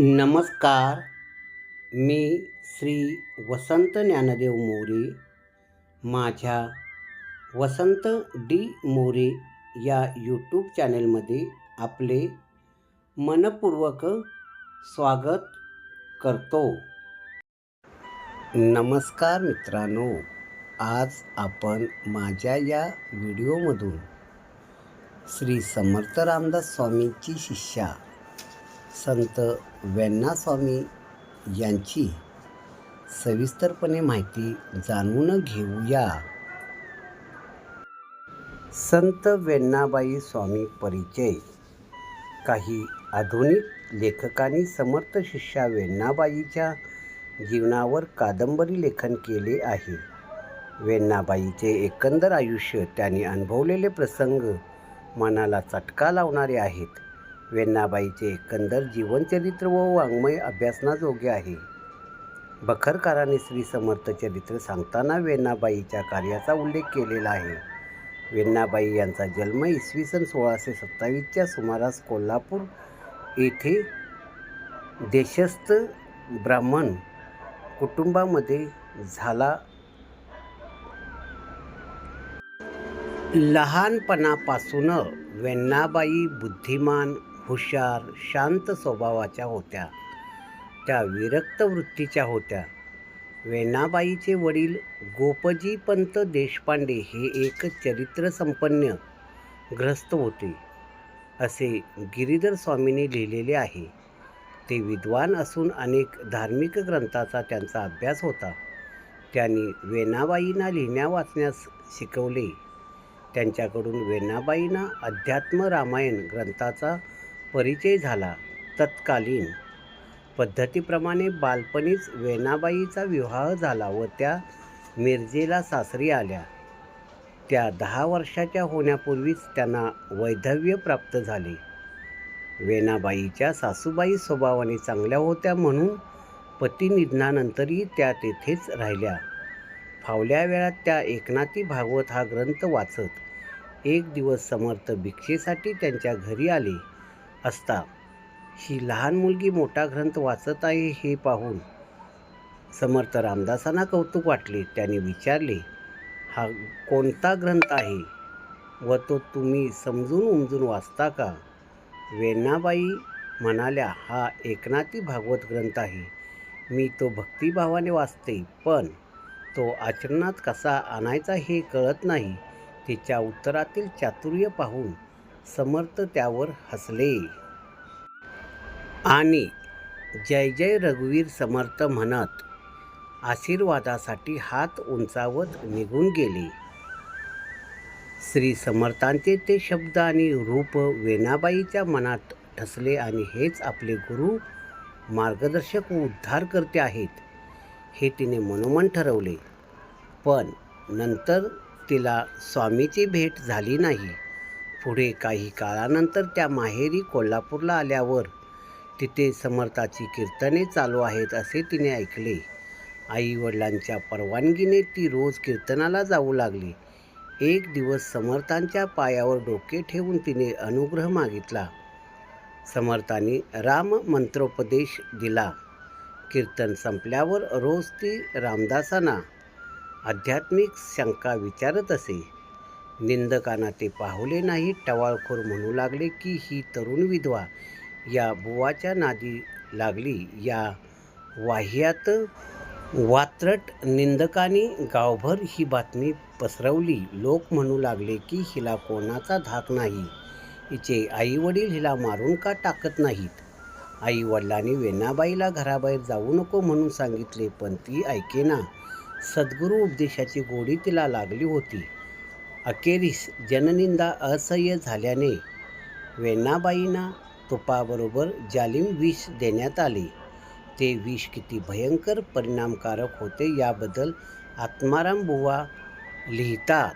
नमस्कार मी श्री वसंत ज्ञानदेव मोरे माझ्या वसंत डी मोरे या यूट्यूब चॅनलमध्ये आपले मनपूर्वक स्वागत करतो. नमस्कार मित्रांनो आज आपण माझ्या या व्हिडिओमधून श्री समर्थ रामदास स्वामींची शिष्या संत वेण्णास्वामी यांची सविस्तरपणे माहिती जाणून घेऊया. संत वेण्णाबाई स्वामी परिचय. काही आधुनिक लेखकांनी समर्थ शिष्या वेण्णाबाईच्या जीवनावर कादंबरी लेखन केले आहे. वेण्णाबाईचे एकंदर आयुष्य त्यांनी अनुभवलेले प्रसंग मनाला चटका लावणारे आहेत. वेण्णाबाईचे एकंदर जीवनचरित्र व वाङ्मय अभ्यासनाजोगे आहे. बखरकाराने श्री समर्थ चरित्र सांगताना वेण्णाबाईच्या कार्याचा उल्लेख केलेला आहे. वेण्णाबाई यांचा जन्म इसवी सन सोळाशे सत्तावीसच्या सुमारास कोल्हापूर येथे देशस्थ ब्राह्मण कुटुंबामध्ये झाला. लहानपणापासून वेण्णाबाई बुद्धिमान हुशार शांत स्वभावाच्या होत्या. त्या विरक्त वृत्तीच्या होत्या. वेणाबाईचे वडील गोपजी पंत देशपांडे हे एक चरित्रसंपन्न ग्रस्त होते. असे गिरीधर स्वामींनी लिहिलेले आहे. ते विद्वान असून अनेक धार्मिक ग्रंथाचा त्यांचा अभ्यास होता. त्यांनी वेणाबाईंना लिहिण्या वाचण्यास शिकवले. त्यांच्याकडून वेणाबाईंना अध्यात्म रामायण ग्रंथाचा परिचय झाला तत्कालीन. पद्धतीप्रमाणे बालपणीच वेणाबाईचा विवाह झाला व त्या मिरजेला सासरी आल्या. त्या दहा वर्षाच्या होण्यापूर्वीच त्यांना वैधव्य प्राप्त झाले. वेणाबाईच्या सासूबाई स्वभावाने चांगल्या होत्या म्हणून पती निधनानंतरही त्या तेथेच राहिल्या. फावल्या वेळात त्या एकनाथी भागवत हा ग्रंथ वाचत एक दिवस समर्थ भिक्षेसाठी त्यांच्या घरी आले. असता. ही लहान मुलगी मोठा ग्रंथ वाचत आहे हे पाहून समर्थ रामदासांना कौतुक वाटले. त्यांनी विचारले हा कोणता ग्रंथ आहे व तो तुम्ही समजून उमजून वाचता का? वेणाबाई म्हणाल्या हा एकनाथी भागवत ग्रंथ आहे. मी तो भक्तिभावाने वाचते पण तो आचरणात कसा आणायचा हे कळत नाही. तिच्या उत्तरातील चातुर्य पाहून समर्थ त्यावर हसले. आणि जय जय रघुवीर समर्थ म्हणत आशीर्वादासाठी हात उंचावत निघून गेले. श्री समर्थांचे ते शब्द आणि रूप वेणाबाईच्या मनात ठसले आणि हेच आपले गुरु मार्गदर्शक व उद्धार करते आहेत हे तिने मनोमन ठरवले. पण नंतर तिला स्वामीची भेट झाली नाही. पुढे काही काळानंतर त्या माहेरी कोल्हापूरला आल्यावर तिथे समर्थाची कीर्तने चालू आहेत असे तिने ऐकले. आई वडिलांच्या परवानगीने ती रोज कीर्तनाला जाऊ लागली. एक दिवस समर्थांच्या पायावर डोके ठेवून तिने अनुग्रह मागितला. समर्थांनी राम मंत्रोपदेश दिला. कीर्तन संपल्यावर रोज ती रामदासांना आध्यात्मिक शंका विचारत असे. निंदकांना ते पाहुले नाही टवाळखोर म्हणू लागले की ही तरुण विधवा. या बुवाच्या नादी लागली या वाह्यात वात्रट निंदकांनी गावभर ही बातमी पसरवली. लोक म्हणू लागले की हिला कोणाचा धाक नाही. हिचे आईवडील हिला मारून का टाकत नाहीत? आई वडिलांनी वेणाबाईला घराबाहेर जाऊ नको म्हणून सांगितले पण ती ऐकेना. सद्गुरू उपदेशाची गोडी तिला लागली होती. अखेरीस जननिंदा असह्य झाल्याने वेण्णाबाईंना तुपाबरोबर जालिम विष देण्यात आले. ते विष किती भयंकर परिणामकारक होते याबद्दल आत्माराम बुवा लिहितात.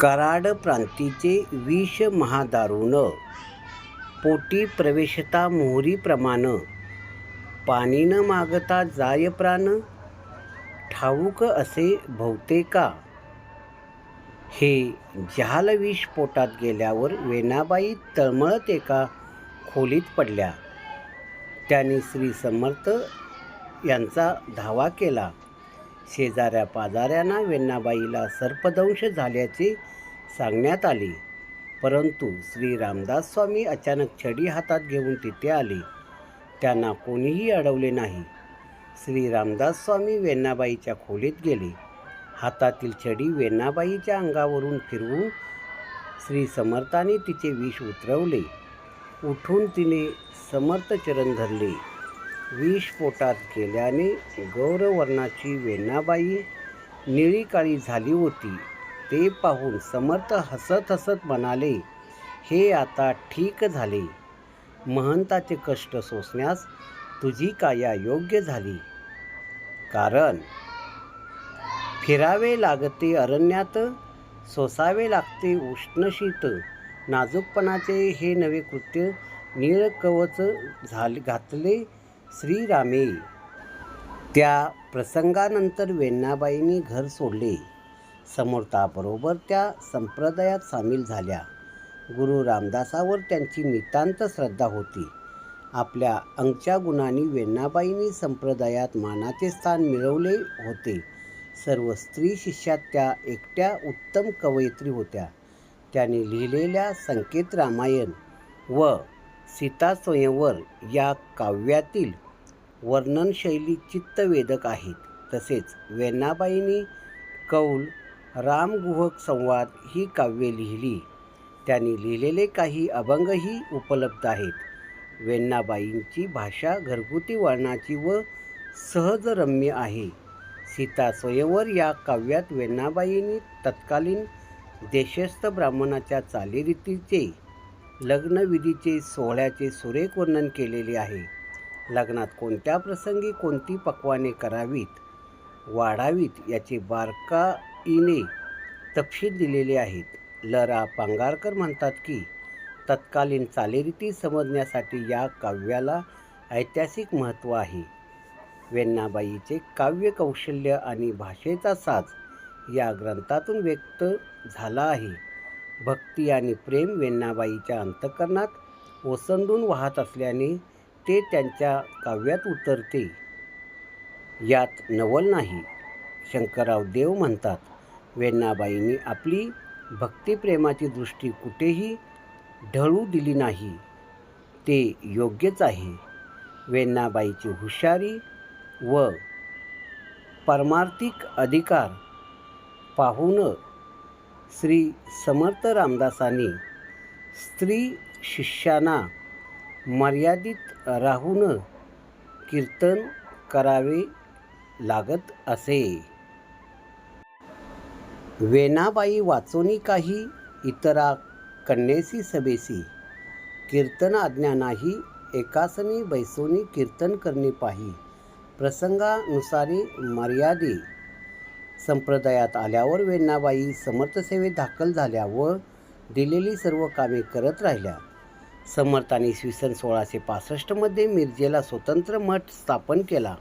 कराड प्रांतीचे विष महादारुण पोटी प्रवेशता मोहरीप्रमाण पाणी न मागता जाय प्राण ठाऊक असे बहुतेका हे जहाल विष पोटात गेल्यावर वेणाबाई तळमळत एका खोलीत पडल्या. त्यांनी श्री समर्थ यांचा धावा केला. शेजाऱ्या पाजाऱ्यांना वेण्णाबाईला सर्पदंश झाल्याचे सांगण्यात आले. परंतु श्री रामदास स्वामी अचानक छडी हातात घेऊन तिथे आले. त्यांना कोणीही अडवले नाही. श्री रामदास स्वामी वेण्णाबाईच्या खोलीत गेले. हातातील छडी वेण्णाबाईच्या अंगावरून फिरवून श्री समर्थाने तिचे विष उतरवले. उठून तिने समर्थ चरण धरले. विष पोटात गेल्याने गौरवर्णाची वेणाबाई निळी काळी झाली होती. ते पाहून समर्थ हसत हसत म्हणाले हे आता ठीक झाले. महंताचे कष्ट सोसण्यास तुझी काया योग्य झाली. कारण फिरावे लागते अरण्यात सोसावे लागते उष्णशीत. नाजूकपणाचे हे नवे कृत्य नीळकवच झाले घातले श्रीरामे. त्या प्रसंगानंतर वेण्णाबाईंनी घर सोडले. समर्थाबरोबर त्या संप्रदायात सामील झाल्या. गुरु रामदासावर त्यांची नितांत श्रद्धा होती. आपल्या अंगच्या गुणांनी वेण्णाबाईंनी संप्रदायात मानाचे स्थान मिळवले होते. सर्व स्त्री शिष्यात त्या एकट्या उत्तम कवयित्री होत्या. त्याने लिहिलेल्या संकेत रामायण व सीता स्वयंवर या काव्यातील वर्णनशैली चित्तवेदक आहेत. तसेच वेण्णाबाईंनी कौल रामगुहक संवाद ही काव्ये लिहिली. त्यांनी लिहिलेले काही अभंगही उपलब्ध आहेत. वेण्णाबाईंची भाषा घरगुती वर्णाची व सहजरम्य आहे. सीता स्वयंवर या काव्यात वेणाबाईंनी तत्कालीन देशस्थ ब्राह्मणाच्या चालीरीतीचे लग्नविधीचे सोहळ्याचे सुरेख वर्णन केलेले आहे. लग्नात कोणत्या प्रसंगी कोणती पक्वाने करावीत वाढावीत याचे बारकाईने तपशील दिलेले आहेत. लरा पांगारकर म्हणतात की तत्कालीन चालीरीती समजण्यासाठी या काव्याला ऐतिहासिक महत्त्व आहे. वेण्णाबाईचे काव्य कौशल्य आणि भाषेचा साज या ग्रंथातून व्यक्त झाला आहे. भक्ती आणि प्रेम वेण्णाबाईच्या अंतकरणात ओसंडून वाहत असल्याने ते त्यांच्या काव्यात उतरते. यात नवल नाही. शंकरराव देव म्हणतात वेण्णाबाईंनी आपली भक्तिप्रेमाची दृष्टी कुठेही ढळू दिली नाही. ते योग्यच आहे. वेण्णाबाईची हुशारी व परमार्थिक अधिकार पाहून श्री समर्थ रामदासांनी स्त्री शिष्यांना मर्यादित राहून कीर्तन करावे लागत असे. वेणाबाई वाचोनी काही इतरा कन्येसी सभेसी कीर्तन आज्ञा नाही एकासनी बैसोनी कीर्तन करणे पाही. प्रसंगानुसारी मर्यादे संप्रदायात आल्यावर वेण्णाबाई समर्थसेवेत दाखल झाल्या व दिलेली सर्व कामे करत राहिल्या. समर्थाने इसवी सन सोळाशे पासष्टमध्ये मिरजेला स्वतंत्र मठ स्थापन केला.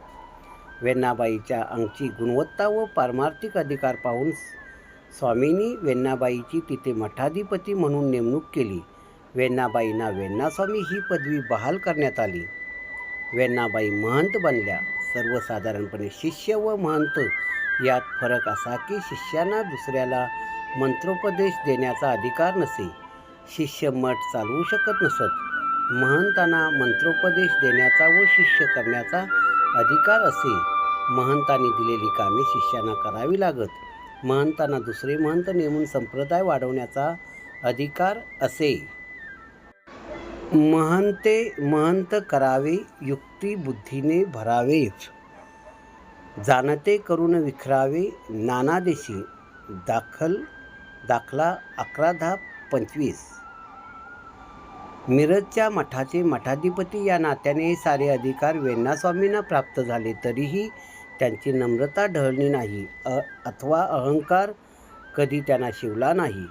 वेण्णाबाईच्या अंगची गुणवत्ता व पारमार्थिक अधिकार पाहून स्वामींनी वेण्णाबाईची तिथे मठाधिपती म्हणून नेमणूक केली. वेण्णाबाईंना वेण्णास्वामी ही पदवी बहाल करण्यात आली. वेण्णाबाई महंत बनल्या. सर्वसाधारणपणे शिष्य व महंत. यात फरक असा की शिष्यांना दुसऱ्याला मंत्रोपदेश देण्याचा अधिकार नसे. शिष्य मठ चालवू शकत नसत. महंतांना मंत्रोपदेश देण्याचा व शिष्य करण्याचा अधिकार असे. महंतांनी दिलेली कामे शिष्यांना करावी लागत. महंतांना दुसरे महंत नेमून संप्रदाय वाढवण्याचा अधिकार असे. महंते महंत करावे युक्ती बुद्धीने भरावेच जाणते करून विखरावे नानादेशी दाखल दाखला अकरा दहा पंचवीस. मिरजच्या मठाचे मठाधिपती या नात्याने हे सारे अधिकार वेण्णास्वामींना प्राप्त झाले तरीही त्यांची नम्रता ढळली नाही. अ अथवा अहंकार कधी त्यांना शिवला नाही.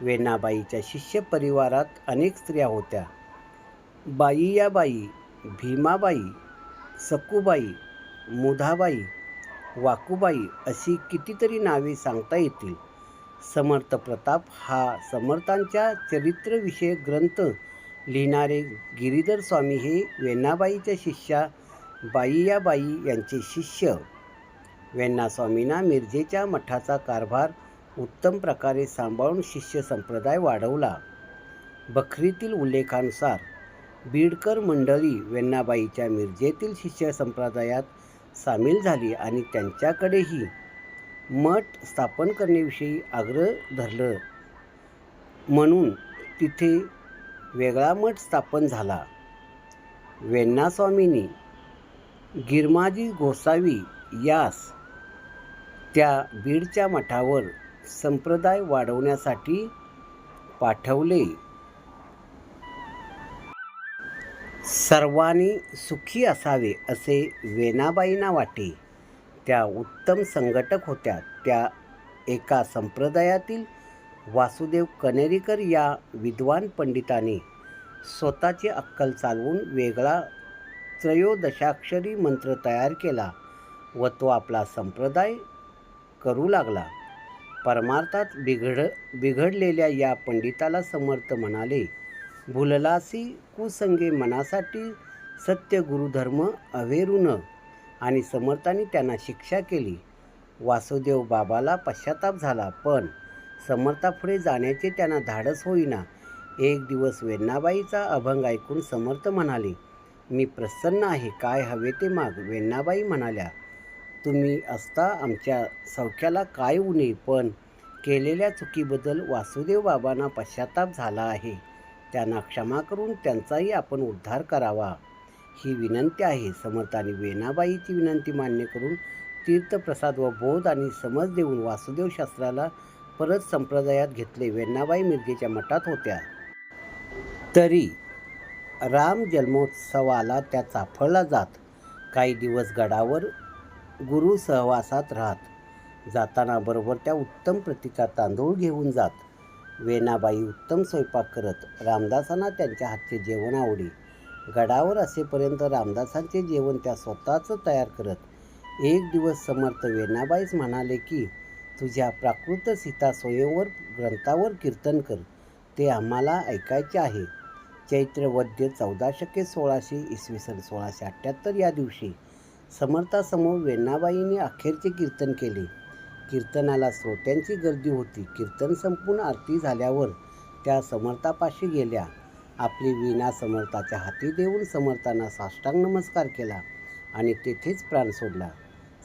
वेण्णाबाईच्या शिष्य परिवारात अनेक स्त्रिया होत्या. बाईयाबाई भीमाबाई सकूबाई मुधाबाई वाकुबाई अशी कितीतरी नावे सांगता येतील. समर्थ प्रताप हा समर्थांच्या चरित्रविषयक ग्रंथ लिहिणारे गिरीधर स्वामी हे वेण्णाबाईच्या शिष्या बाईयाबाई यांचे शिष्य. वेण्णास्वामींना मिरजेच्या मठाचा कारभार उत्तम प्रकारे सांभाळून शिष्य संप्रदाय वाढवला. बखरीतील उल्लेखानुसार बीडकर मंडळी वेण्णाबाईच्या मिरजेतील शिष्य संप्रदायात सामील झाली आणि त्यांच्याकडेही मठ स्थापन करण्याविषयी आग्रह धरलं. म्हणून तिथे वेगळा मठ स्थापन झाला. वेण्णास्वामींनी गिरमाजी गोसावी यास त्या बीडच्या मठावर संप्रदाय वाढवण्यासाठी पाठवले. सर्वांनी सुखी असावे असे वेणाबाईंना वाटे. त्या उत्तम संघटक होत्या. त्या एका संप्रदायातील वासुदेव कनेरीकर या विद्वान पंडिताने स्वतःची अक्कल चालवून वेगळा त्रयोदशाक्षरी मंत्र तयार केला व तो आपला संप्रदाय करू लागला. परमार्थात बिघड बिघडलेल्या या पंडिताला समर्थ म्हणाले भुललासी कुसंगे मनासाठी सत्य गुरुधर्म अवेरून. आणि समर्थांनी त्यांना शिक्षा केली. वासुदेव बाबाला पश्चाताप झाला पण समर्थापुढे जाण्याचे त्यांना धाडस होईना. एक दिवस वेण्णाबाईचा अभंग ऐकून समर्थ म्हणाले मी प्रसन्न आहे काय हवे ते माग. वेण्णाबाई म्हणाल्या तुम्ही असता आमच्या सौख्याला काय उणे पण केलेल्या चुकीबद्दल वासुदेव बाबांना पश्चाताप झाला आहे. त्यांना क्षमा करून त्यांचाही आपण उद्धार करावा. ही विनंती आहे. समर्थांनी वेणाबाईची विनंती मान्य करून तीर्थप्रसाद व बोध आणि समज देऊन वासुदेव शास्त्राला परत संप्रदायात घेतले. वेण्णाबाई मिरजेच्या मठात होत्या. तरी राम जन्मोत्सवाला त्या चाफळला जात. काही दिवस गडावर गुरु सहवासात राहत. जाताना बरोबर त्या उत्तम प्रतीचा तांदूळ घेऊन जात. वेणाबाई उत्तम स्वयंपाक करत रामदासांना त्यांच्या हातचे जेवण आवडी. गडावर असेपर्यंत रामदासांचे जेवण त्या स्वतःच तयार करत. एक दिवस समर्थ वेणाबाईच म्हणाले की तुझ्या प्राकृत सीता स्वयंवर ग्रंथावर कीर्तन कर. ते आम्हाला ऐकायचे आहे. चैत्र वद्य चौदा शके सोळाशे इसवी सन सोळाशे अठ्ठ्याहत्तर या दिवशी समर्थासमोर वेणाबाईंनी अखेरचे कीर्तन केले. कीर्तनाला श्रोत्यांची गर्दी होती. कीर्तन संपूर्ण आरती झाल्यावर त्या समर्थापाशी गेल्या. आपली वीणा समर्थाच्या हाती देऊन समर्थांना साष्टांग नमस्कार केला आणि तेथेच प्राण सोडला.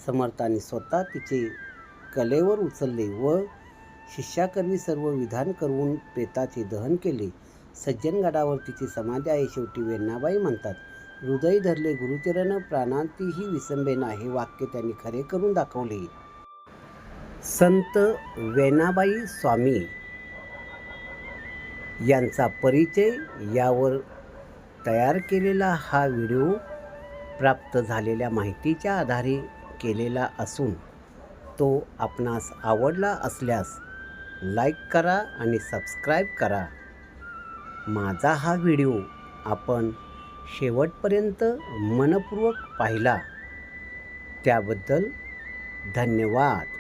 समर्थांनी स्वतः तिचे कलेवर उचलले व शिष्याकरवी सर्व विधान करून प्रेताचे दहन केले. सज्जनगडावर तिची समाधी आहे शेवटी वेण्णाबाई म्हणतात. हृदय धरले गुरुचरण प्राणांतीही विसंबेना हे वाक्य त्यांनी खरे करून दाखवले. संत वेणाबाई स्वामी यांचा परिचय यावर तयार केलेला हा व्हिडिओ प्राप्त झालेल्या माहितीच्या आधारे केलेला असून तो आपणास आवडला असल्यास लाईक करा आणि सबस्क्राईब करा. माझा हा व्हिडिओ आपण शेवटपर्यंत मनपूर्वक पाहिला. त्याबद्दल धन्यवाद.